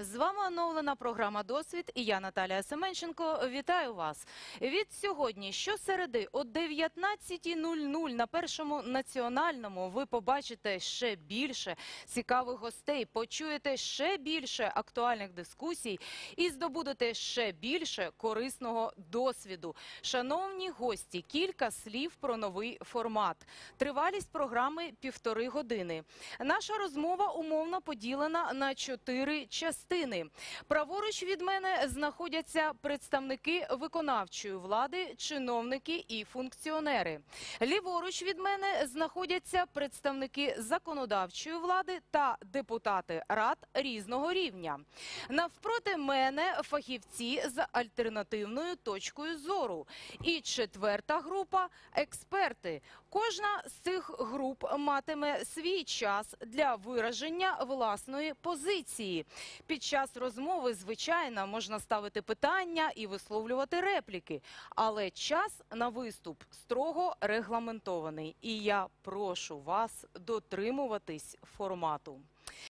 З вами оновлена програма Досвід і я Наталія Семенченко. Вітаю вас. Від сьогодні, щосереди о 19.00 на першому національному ви побачите ще більше цікавих гостей, почуєте ще більше актуальних дискусій і здобудете ще більше корисного досвіду. Шановні гості, кілька слів про новий формат. Тривалість програми півтори години. Наша розмова умовно поділена на чотири частини. Праворуч від мене знаходяться представники виконавчої влади, чиновники і функціонери. Ліворуч від мене знаходяться представники законодавчої влади та депутати рад різного рівня. Навпроти мене фахівці з альтернативною точкою зору. І четверта група експерти. Кожна з цих груп матиме свій час для вираження власної позиції. Під час розмови, звичайно, можна ставити питання і висловлювати репліки, але час на виступ строго регламентований. І я прошу вас дотримуватись формату.